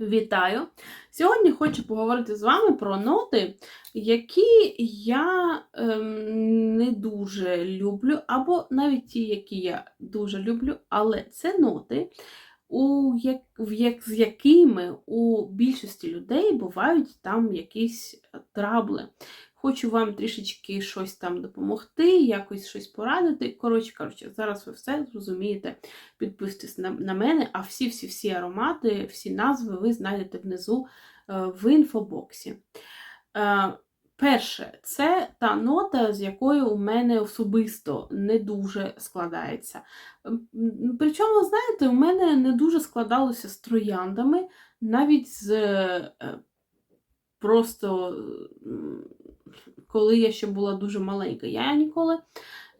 Вітаю! Сьогодні хочу поговорити з вами про ноти, які я ем, не дуже люблю, або навіть ті, які я дуже люблю, але це ноти, у як, в як, з якими у більшості людей бувають там якісь трабли. Хочу вам трішечки щось там допомогти, якось щось порадити. Коротше кажучи, зараз ви все зрозумієте. Підписуйтесь на, на мене, а всі-всі-всі аромати, всі назви ви знайдете внизу е, в інфобоксі. Е, Перше, це та нота, з якою у мене особисто не дуже складається. Причому, знаєте, у мене не дуже складалося з трояндами, навіть з е, просто коли я ще була дуже маленька. Я ніколи,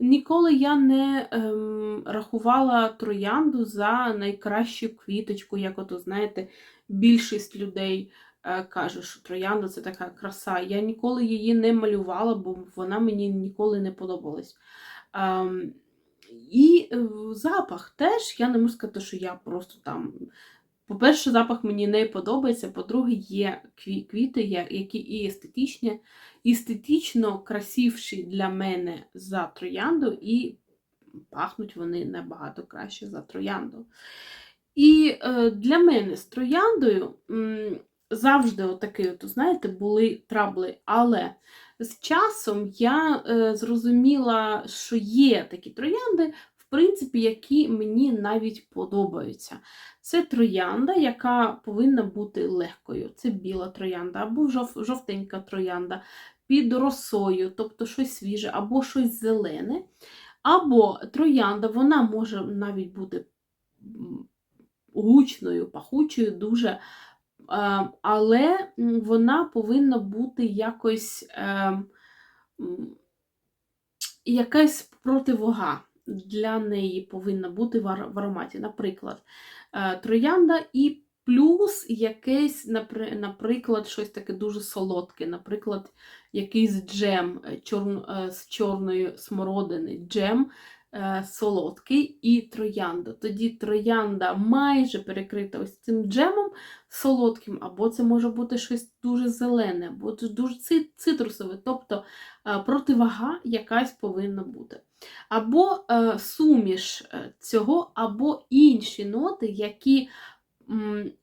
ніколи я не ем, рахувала троянду за найкращу квіточку, як ото, знаєте, більшість людей е, каже, що троянда це така краса. Я ніколи її не малювала, бо вона мені ніколи не подобалась. Ем, і е, запах теж, я не можу сказати, що я просто там. По-перше, запах мені не подобається. По-друге, є кві- квіти, які і естетичні, естетично красивші для мене за троянду, і пахнуть вони набагато краще за троянду. І е, для мене з трояндою завжди отакі, от, знаєте, були трабли. Але з часом я е, зрозуміла, що є такі троянди, принципі, які мені навіть подобаються. Це троянда, яка повинна бути легкою. Це біла троянда, або жов- жовтенька троянда під росою, тобто щось свіже, або щось зелене. Або троянда, вона може навіть бути гучною, пахучою, дуже, е, але вона повинна бути якось е, якась противага для неї повинна бути в ароматі. Наприклад, е, троянда і плюс якесь, наприклад, щось таке дуже солодке, наприклад, якийсь джем е, е, з чорної смородини, джем солодкий і троянда. Тоді троянда майже перекрита ось цим джемом солодким, або це може бути щось дуже зелене, або дуже цитрусове, тобто противага якась повинна бути. Або е, суміш е, цього, або інші ноти, які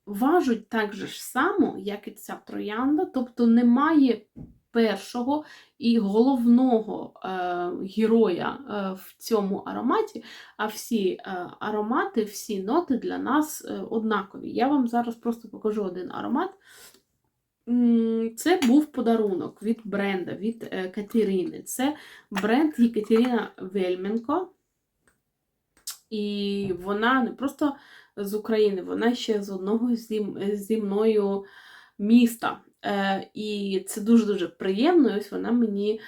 важуть так же ж само, як і ця троянда, тобто немає першого і головного е, героя в цьому ароматі, а всі аромати, всі ноти для нас однакові. Я вам зараз просто покажу один аромат. Це був подарунок від бренда, від е, Катерини. Це бренд Єкатерина Вельменко. І вона не просто з України, вона ще з одного зі, мною міста. Е, і це дуже-дуже приємно. І ось вона мені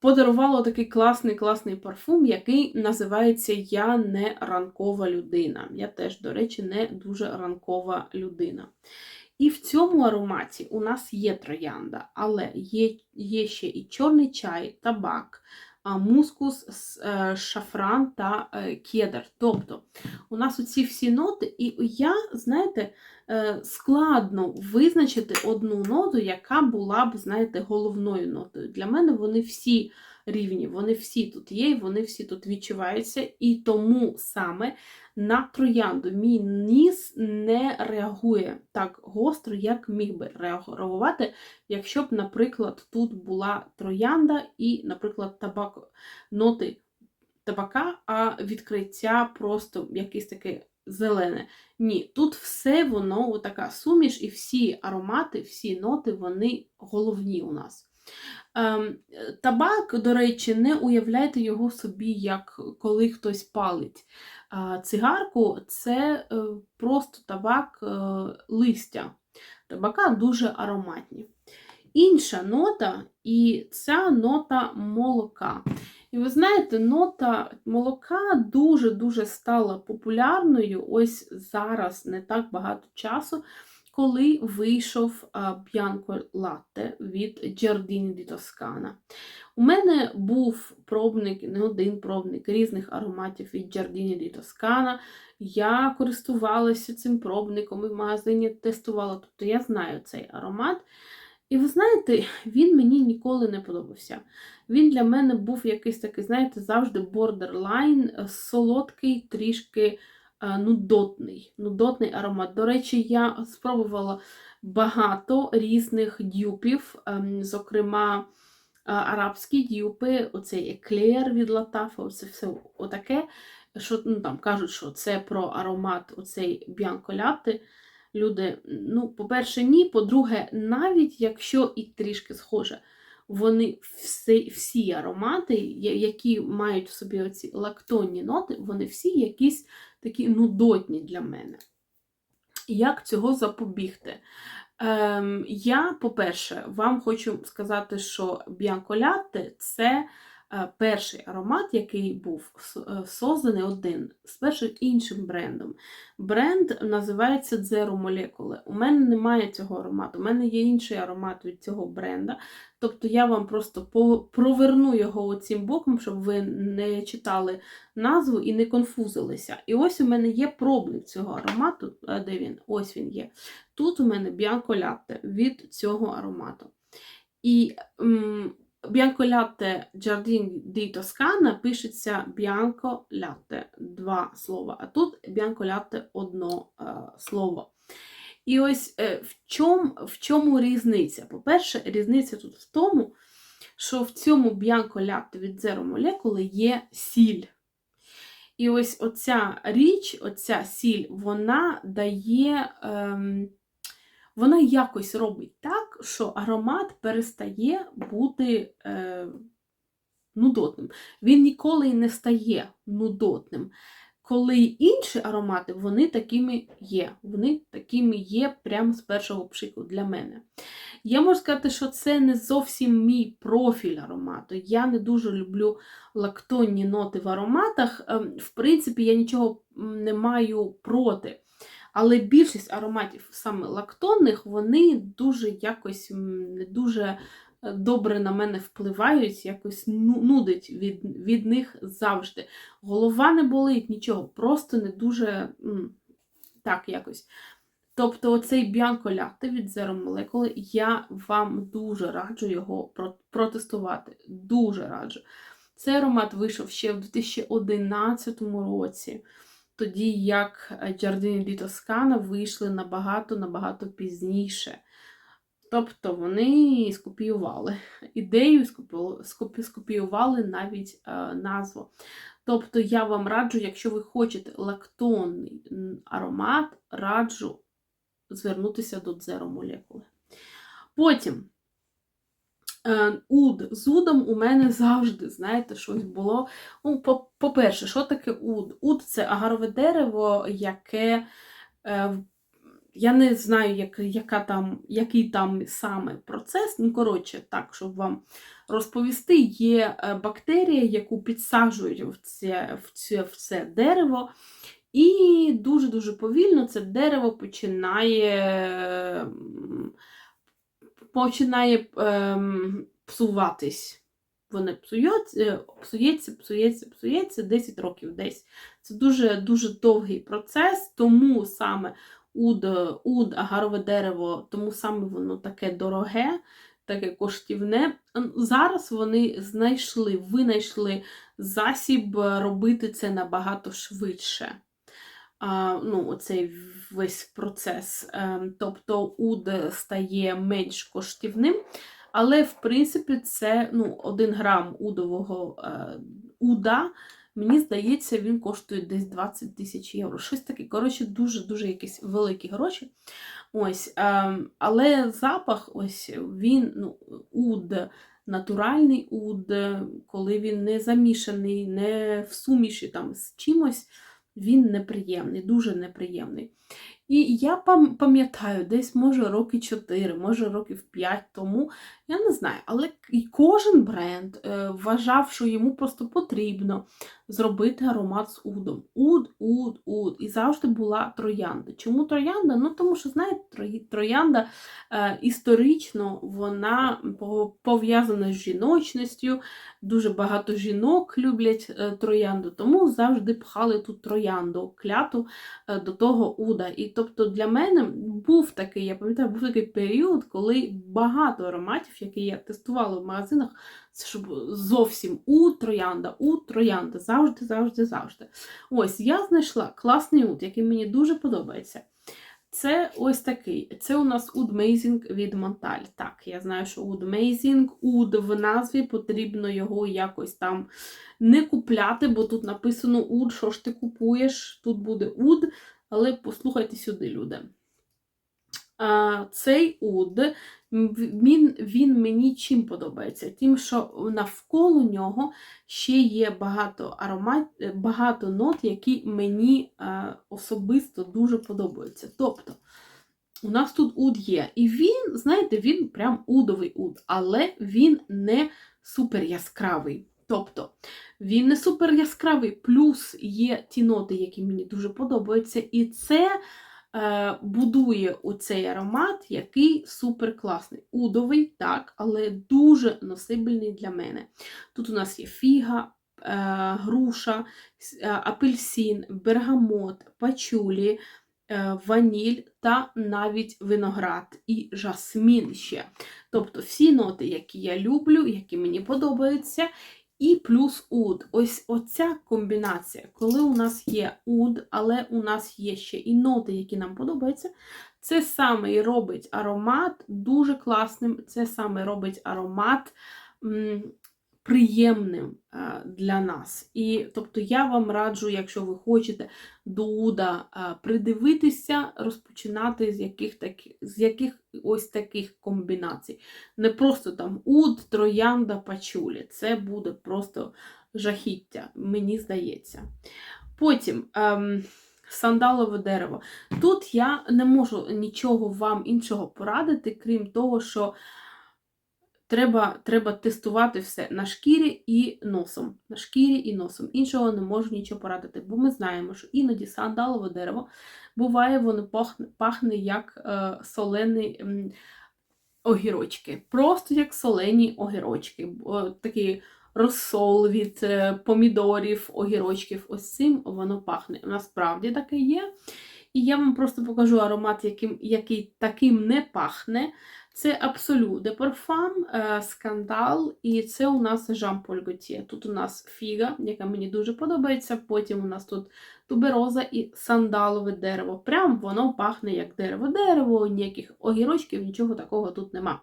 подарувала такий класний класний парфум, який називається Я не ранкова людина. Я теж, до речі, не дуже ранкова людина. І в цьому ароматі у нас є троянда, але є, є ще і чорний чай, табак, мускус, е, шафран та е, кедр. Тобто у нас оці всі ноти, і я, знаєте, е, складно визначити одну ноту, яка була б, знаєте, головною нотою. Для мене вони всі рівні, вони всі тут є, вони всі тут відчуваються. І тому саме на троянду мій ніс не реагує так гостро, як міг би реагувати, якщо б, наприклад, тут була троянда і, наприклад, табак, ноти табака, а відкриття просто якесь таке зелене. Ні, тут все воно така суміш, і всі аромати, всі ноти, вони головні у нас. Ем, табак, до речі, не уявляйте його собі, як коли хтось палить. Цигарку це е, просто табак е, листя. Табака дуже ароматні. Інша нота, і ця нота молока. І ви знаєте, нота молока дуже-дуже стала популярною ось зараз, не так багато часу, коли вийшов Bianco Latte від Giardini di Toscana. У мене був пробник, не один пробник різних ароматів від Giardini di Toscana. Я користувалася цим пробником і в магазині тестувала, тобто я знаю цей аромат. І ви знаєте, він мені ніколи не подобався. Він для мене був якийсь такий, знаєте, завжди бордерлайн, солодкий, трішки нудотний, нудотний аромат. До речі, я спробувала багато різних дюпів, ем, зокрема, е, арабські дюпи, оцей еклер від Латафа, оце все отаке. Що ну, там кажуть, що це про аромат оцей б'янколяти. Люди, ну, по-перше, ні. По-друге, навіть якщо і трішки схоже, вони всі всі аромати, які мають в собі оці лактонні ноти, вони всі якісь такі нудотні для мене. Як цього запобігти? Ем, Я, по-перше, вам хочу сказати, що біанколяти це перший аромат, який був е, созданий один з першим іншим брендом. Бренд називається Zero Molecule. У мене немає цього аромату, у мене є інший аромат від цього бренда. Тобто я вам просто проверну його цим боком, щоб ви не читали назву і не конфузилися. І ось у мене є пробник цього аромату. Де він? Ось він є. Тут у мене Bianco Latte від цього аромату. І Bianco Latte Giardini di Toscana пишеться Bianco Latte, два слова, а тут Bianco Latte одно е, слово. І ось е, в чому в чому різниця? По-перше, різниця тут в тому, що в цьому Bianco Latte від Molecule є сіль. І ось оця річ, оця сіль, вона дає. Ем, вона якось робить так, що аромат перестає бути е, нудотним. Він ніколи не стає нудотним. Коли інші аромати, вони такими є. Вони такими є прямо з першого пшику для мене. Я можу сказати, що це не зовсім мій профіль аромату. Я не дуже люблю лактонні ноти в ароматах. Ем, в принципі, я нічого не маю проти. Але більшість ароматів, саме лактонних, вони дуже якось не дуже е, добре на мене впливають, якось ну, нудить від від них завжди. Голова не болить, нічого, просто не дуже так якось. Тобто оцей Latte від Zero Molecule, я вам дуже раджу його протестувати. Дуже раджу. Цей аромат вийшов ще в 2011 році тоді як Giardini di Toscana вийшли набагато-набагато пізніше. Тобто вони скопіювали ідею, скопіювали навіть е, назву. Тобто, я вам раджу, якщо ви хочете лактонний аромат, раджу звернутися до Molecule. Потім Е, уд. З удом у мене завжди, знаєте, щось було. Ну, По-перше, що таке уд? Уд це агарове дерево, яке. Е, я не знаю, як, яка там, який там саме процес. Ну, коротше, так, щоб вам розповісти, є е, бактерія, яку підсаджують в це, в це, в це дерево. І дуже-дуже повільно це дерево починає починає ем, псуватись. Вони псуються, е, псується, псується, псується 10 років десь. Це дуже-дуже довгий процес, тому саме уд, уд, агарове дерево, тому саме воно таке дороге, таке коштівне. Зараз вони знайшли, винайшли засіб робити це набагато швидше ну, оцей весь процес. Ем, тобто уд стає менш коштівним. Але, в принципі, це ну, 1 грам удового е, уда, мені здається, він коштує десь 20 тисяч євро. Щось таке, коротше, дуже-дуже якісь великі гроші. Ось, е, Але запах, ось він, ну, уд, натуральний уд, коли він не замішаний, не в суміші там з чимось він неприємний, дуже неприємний. І я пам- пам'ятаю, десь може роки 4, може років 5 тому, я не знаю, але кожен бренд е, вважав, що йому просто потрібно зробити аромат з удом. Уд, уд, уд. І завжди була троянда. Чому троянда? Ну тому що, знаєте, тро- троянда е, історично вона пов'язана з жіночністю. Дуже багато жінок люблять е, троянду, тому завжди пхали тут троянду, кляту до того уда. І тобто для мене був такий, я пам'ятаю, був такий період, коли багато ароматів, які я тестувала в магазинах, щоб зовсім у троянда, у троянда, завжди, завжди, завжди. Ось я знайшла класний уд, який мені дуже подобається. Це ось такий. Це у нас Amazing від Монталь. Так, я знаю, що Amazing, Oud в назві потрібно його якось там не купляти, бо тут написано Oud, що ж ти купуєш, тут буде Oud, але послухайте сюди, люди. Цей уд, він, він мені чим подобається? Тим, що навколо нього ще є багато аромат, е, багато нот, які мені е, особисто дуже подобаються. Тобто, у нас тут уд є. І він, знаєте, він прям удовий уд, але він не супер яскравий. Тобто, він не супер яскравий, плюс є ті ноти, які мені дуже подобаються, і це будує оцей аромат, який супер класний. Удовий, так, але дуже носибельний для мене. Тут у нас є фіга, е, груша, е, апельсин, бергамот, пачулі, е, ваніль та навіть виноград і жасмін ще. Тобто всі ноти, які я люблю, які мені подобаються, і плюс уд. Ось оця комбінація, коли у нас є уд, але у нас є ще і ноти, які нам подобаються. Це саме і робить аромат дуже класним. Це саме робить аромат приємним е, для нас. І тобто я вам раджу, якщо ви хочете до уда е, придивитися, розпочинати з яких таких, з яких ось таких комбінацій. Не просто там уд, троянда, пачулі. Це буде просто жахіття, мені здається. Потім. Ем, Сандалове дерево. Тут я не можу нічого вам іншого порадити, крім того, що треба, треба тестувати все на шкірі і носом. На шкірі і носом. Іншого не можу нічого порадити, бо ми знаємо, що іноді сандалове дерево буває, воно пахне, пахне як е, солені м, огірочки. Просто як солені огірочки. Бо Такий розсол від е, помідорів, огірочків. Ось цим воно пахне. Насправді таке є. І я вам просто покажу аромат, яким, який таким не пахне. Це Absolu de Parfum, е, скандал, і це у нас Paul Gaultier. Тут у нас фіга, яка мені дуже подобається. Потім у нас тут тубероза і сандалове дерево. Прям воно пахне як дерево-дерево, ніяких огірочків, нічого такого тут нема.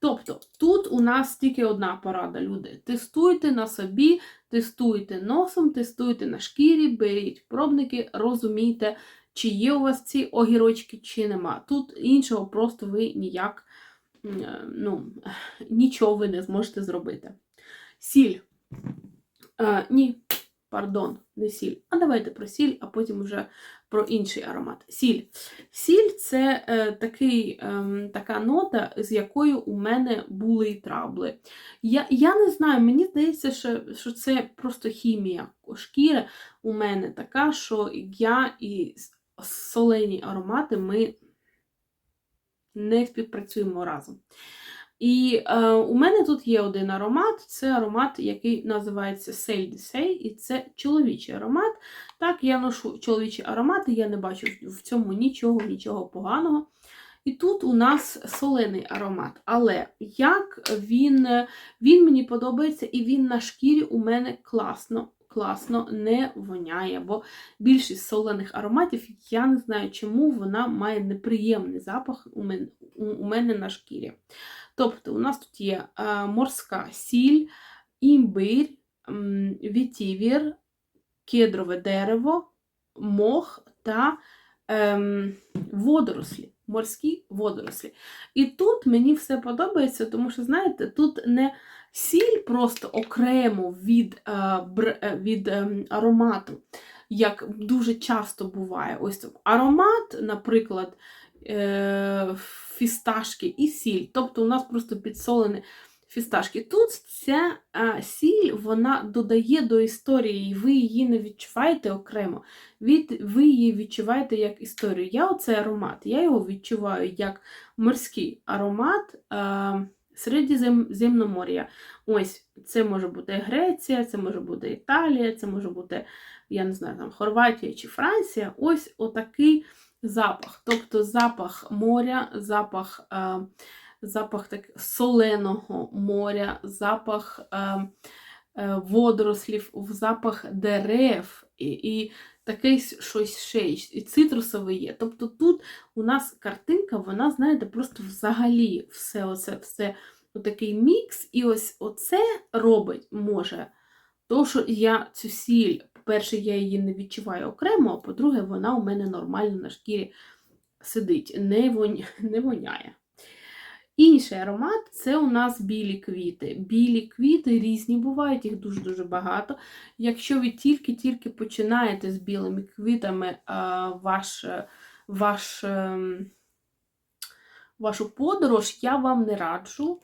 Тобто, тут у нас тільки одна порада, люди. Тестуйте на собі, тестуйте носом, тестуйте на шкірі, беріть пробники, розумійте, чи є у вас ці огірочки, чи нема. Тут іншого просто ви ніяк ну, нічого ви не зможете зробити. Сіль. Е, ні, пардон, не сіль. А давайте про сіль, а потім вже про інший аромат. Сіль. Сіль це е, такий, е, така нота, з якою у мене були трабли. Я, я не знаю, мені здається, що, що це просто хімія шкіри у мене така, що я і солені аромати ми не співпрацюємо разом. І е, у мене тут є один аромат, це аромат, який називається Sey, і це чоловічий аромат. Так, я ношу чоловічі аромати, я не бачу в цьому нічого, нічого поганого. І тут у нас солений аромат. Але як він, він мені подобається, і він на шкірі у мене класно. Класно не воняє, бо більшість солених ароматів, я не знаю, чому вона має неприємний запах у мене, у мене на шкірі. Тобто, у нас тут є е, морська сіль, імбир, вітівір, кедрове дерево, мох та ем, водорослі, морські водорослі. І тут мені все подобається, тому що, знаєте, тут не сіль просто окремо від, е, е, від е, аромату. як дуже часто буває. Ось аромат, наприклад, е, фісташки і сіль. Тобто у нас просто підсолені фісташки. Тут ця сіль вона додає до історії, і ви її не відчуваєте окремо. Ви її відчуваєте як історію. Я оцей аромат, я його відчуваю як морський аромат а, Середземномор'я. Ось, це може бути Греція, це може бути Італія, це може бути, я не знаю, там Хорватія чи Франція. Ось отакий запах. Тобто запах моря, запах. А, запах так соленого моря, запах е, е, водорослів, запах дерев і, і таке щось ще і цитрусове є. Тобто тут у нас картинка, вона, знаєте, просто взагалі все оце, все отакий мікс, і ось оце робить може. То, що я цю сіль, по-перше, я її не відчуваю окремо, а по-друге, вона у мене нормально на шкірі сидить, не воняє. Інший аромат це у нас білі квіти. Білі квіти різні бувають, їх дуже-дуже багато. Якщо ви тільки-тільки починаєте з білими квітами ваш, ваш, ем, вашу подорож, я вам не раджу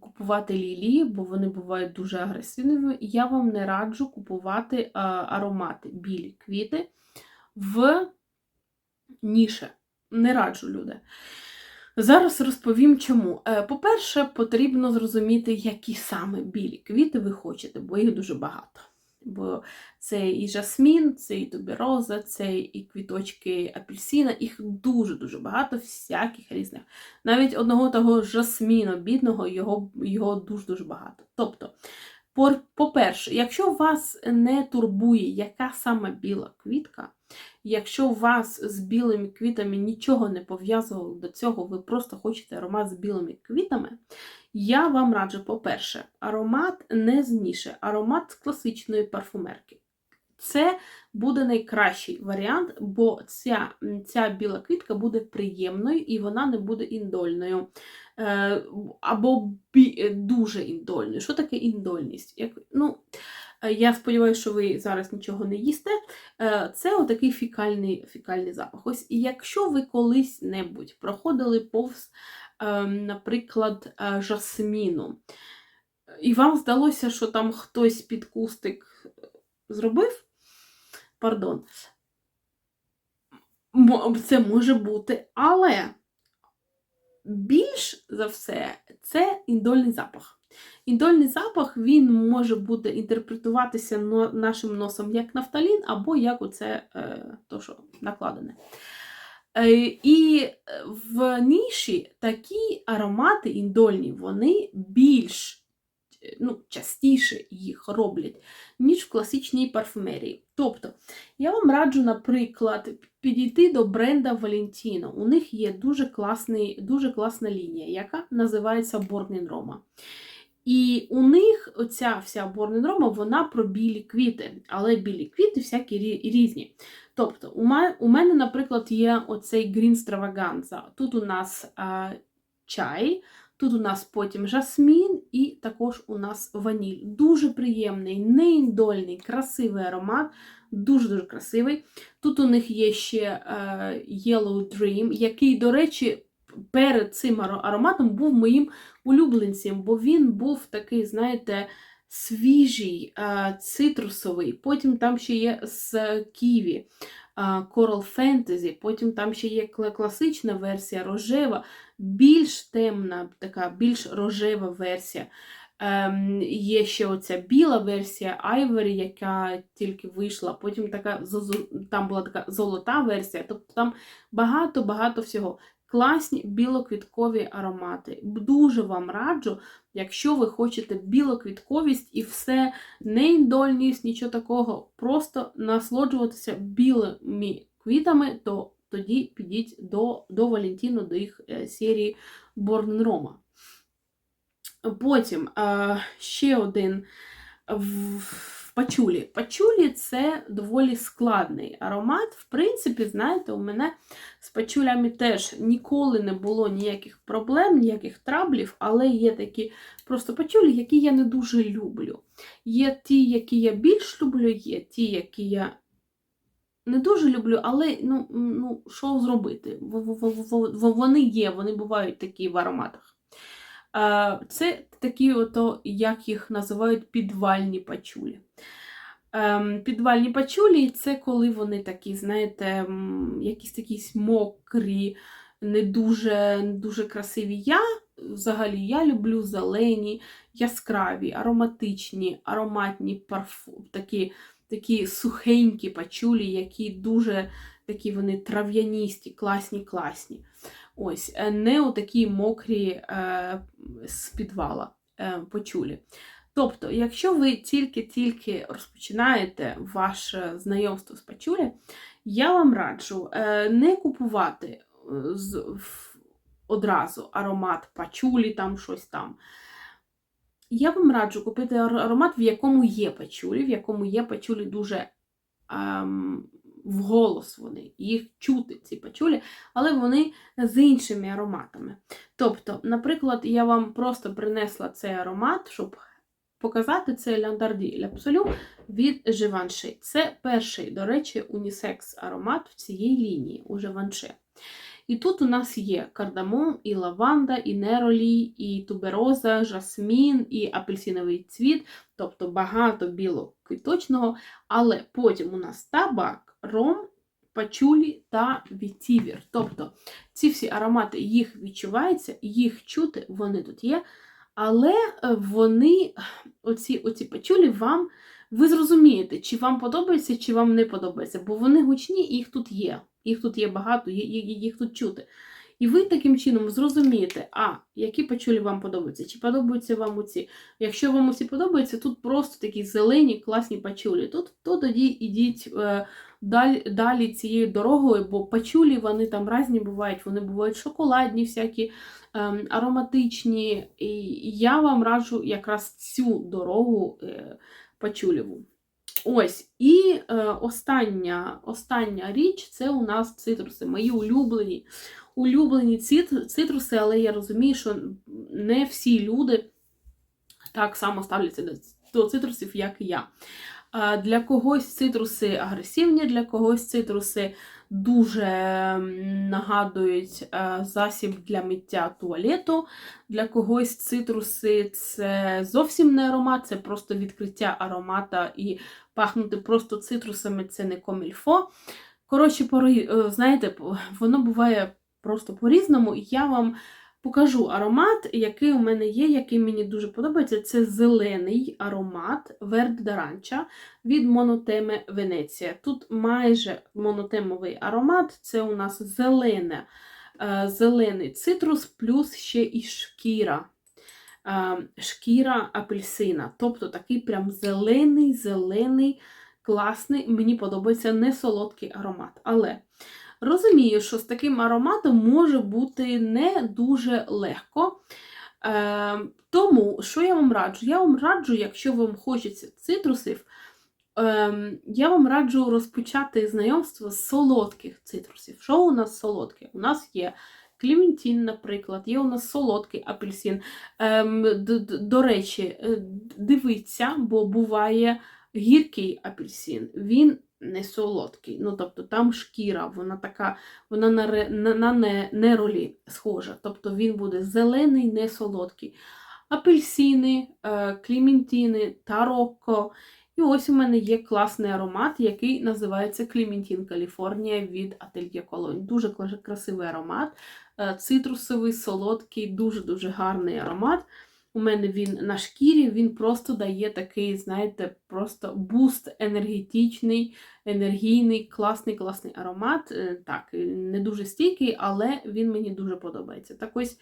купувати лілії, бо вони бувають дуже агресивними. Я вам не раджу купувати аромати білі квіти в ніше. Не раджу люди. Зараз розповім чому. Е, по-перше, потрібно зрозуміти, які саме білі квіти ви хочете, бо їх дуже багато. Бо це і жасмін, це і тубероза, це і квіточки апельсина, їх дуже-дуже багато, всяких різних. Навіть одного того жасміну бідного, його його дуже-дуже багато. Тобто, по-перше, якщо вас не турбує, яка саме біла квітка, Якщо у вас з білими квітами нічого не пов'язувало до цього, ви просто хочете аромат з білими квітами, я вам раджу, по-перше, аромат не з ніші, аромат з класичної парфумерки. Це буде найкращий варіант, бо ця ця біла квітка буде приємною і вона не буде індольною. Е, Або бі, дуже індольною. Що таке індольність? Як, ну, Е, я сподіваюся, що ви зараз нічого не їсте. Е, це отакий фікальний фікальний запах. Ось якщо ви колись-небудь проходили повз, ем, наприклад, е, жасміну, і вам здалося, що там хтось під кустик зробив, пардон, це може бути, але більш за все це індольний запах. Індольний запах він може бути інтерпретуватися нашим носом як нафталін, або як оце е, то, що накладене. Е, і в ніші такі аромати індольні, вони більш ну, частіше їх роблять, ніж в класичній парфумерії. Тобто, я вам раджу, наприклад, підійти до бренда Valentino. У них є дуже класний, дуже класна лінія, яка називається Born Roma. І у них оця вся борненрома, вона про білі квіти, але білі квіти всякі різні. Тобто, у мене, наприклад, є оцей Green Stravaganza. Тут у нас а, чай, тут у нас потім жасмін і також у нас ваніль. Дуже приємний, неіндольний, красивий аромат, дуже-дуже красивий. Тут у них є ще а, Yellow Dream, який, до речі, перед цим ароматом був моїм улюбленцем, бо він був такий, знаєте, свіжий, цитрусовий. Потім там ще є з Ківі. Coral Fantasy, потім там ще є класична версія рожева, більш темна, така більш рожева версія. Ем, Є ще оця біла версія Ivory, яка тільки вийшла. Потім така там була така золота версія, тобто там багато-багато всього. Класні білоквіткові аромати. Дуже вам раджу, якщо ви хочете білоквітковість і все, не індольність, нічого такого, просто насолоджуватися білими квітами, то тоді підіть до до Валентіну, до їх е, серії Born Roma. Потім е, ще один пачулі. Пачулі це доволі складний аромат. В принципі, знаєте, у мене з пачулями теж ніколи не було ніяких проблем, ніяких траблів, але є такі просто пачулі, які я не дуже люблю. Є ті, які я більш люблю, є ті, які я не дуже люблю, але ну, ну що зробити? Вони є, вони бувають такі в ароматах. Це такі, ото, як їх називають, підвальні пачулі. Ем, Підвальні пачулі це коли вони такі, знаєте, якісь такі мокрі, не дуже, не дуже красиві. Я взагалі я люблю зелені, яскраві, ароматичні, ароматні парфу, такі, такі сухенькі пачулі, які дуже такі вони трав'яністі, класні, класні. Ось, е, не отакі мокрі е, з підвала е, пачулі. Тобто, якщо ви тільки-тільки розпочинаєте ваше знайомство з пачулі, я вам раджу е, не купувати е, з, в- одразу аромат пачулі, там щось там. Я вам раджу купити аромат, в якому є пачулі, в якому є пачулі дуже ем, вголос вони, їх чути, ці пачулі, але вони з іншими ароматами. Тобто, наприклад, я вам просто принесла цей аромат, щоб показати це Ляндарді Ляпсолю від Живанши. Це перший, до речі, унісекс аромат в цієї лінії у Живанши. І тут у нас є кардамон, і лаванда, і неролі, і тубероза, жасмін, і апельсиновий цвіт, тобто багато білоквіточного, але потім у нас табак, ром, пачулі та вітівір. Тобто ці всі аромати їх відчувається, їх чути, вони тут є. Але е, вони, оці, оці пачулі, вам ви зрозумієте, чи вам подобається, чи вам не подобається, бо вони гучні, їх тут є. Їх тут є багато, їх тут чути. І ви таким чином зрозумієте, а які пачулі вам подобаються, чи подобаються вам оці. Якщо вам усі подобаються, тут просто такі зелені, класні пачулі. Тут то тоді ідіть е, далі, далі цією дорогою, бо пачулі вони там різні бувають, вони бувають шоколадні, всякі ем, ароматичні. І я вам раджу якраз цю дорогу е, пачулєву. Ось, і е, остання, остання річ це у нас цитруси, мої улюблені. Улюблені цитруси, але я розумію, що не всі люди так само ставляться до цитрусів, як і я. Для когось цитруси агресивні, для когось цитруси дуже нагадують е, засіб для миття туалету. Для когось цитруси це зовсім не аромат, це просто відкриття аромата і пахнути просто цитрусами це не комільфо. Коротше, е, знаєте, воно буває просто по-різному, і я вам покажу аромат, який у мене є, який мені дуже подобається. Це зелений аромат Верд Даранча від Монотеме Венеція. Тут майже монотемовий аромат, це у нас зелене, е, зелений цитрус, плюс ще і шкіра. Е, Шкіра апельсина. Тобто такий прям зелений, зелений, класний. Мені подобається не солодкий аромат. Але розумію, що з таким ароматом може бути не дуже легко. Е, тому, що я вам раджу? Я вам раджу, якщо вам хочеться цитрусів, Ем, я вам раджу розпочати знайомство з солодких цитрусів. Що у нас солодке? У нас є клементін, наприклад, є у нас солодкий апельсин. Ем, д- д- до речі, е, дивіться, бо буває гіркий апельсин. Він не солодкий. Ну, тобто там шкіра, вона така, вона на, на, на не, неролі схожа. Тобто він буде зелений, не солодкий. Апельсини, е, клементіни, тарокко. І ось у мене є класний аромат, який називається Клементін Каліфорнія від Ательє Колонь. Дуже красивий аромат, е, цитрусовий, солодкий, дуже-дуже гарний аромат. У мене він на шкірі, він просто дає такий, знаєте, просто буст енергетичний, енергійний, класний, класний аромат. Е, Так, не дуже стійкий, але він мені дуже подобається. Так ось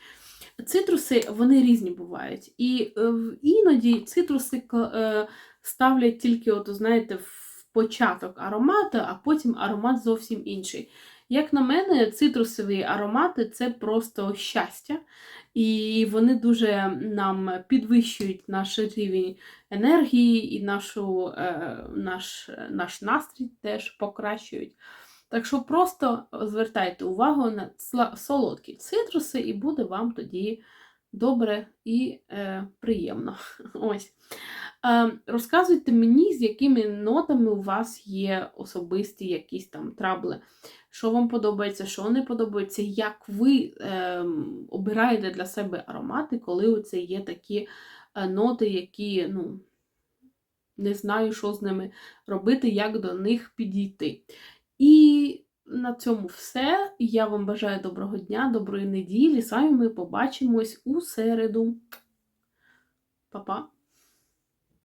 цитруси вони різні бувають. І е, іноді цитруси е, ставлять тільки, от, знаєте, в початок аромату, а потім аромат зовсім інший. Як на мене, цитрусові аромати це просто щастя, і вони дуже нам підвищують наш рівень енергії і нашу, е, наш, наш настрій теж покращують. Так що просто звертайте увагу на солодкі цитруси, і буде вам тоді добре і е, приємно. Ось. Е, розказуйте мені, з якими нотами у вас є особисті якісь там трабли. Що вам подобається, що не подобається, як ви е, обираєте для себе аромати, коли оце є такі е, ноти, які, ну, не знаю, що з ними робити, як до них підійти. І на цьому все. Я вам бажаю доброго дня, доброї неділі. Самі ми побачимось у середу. Па-па!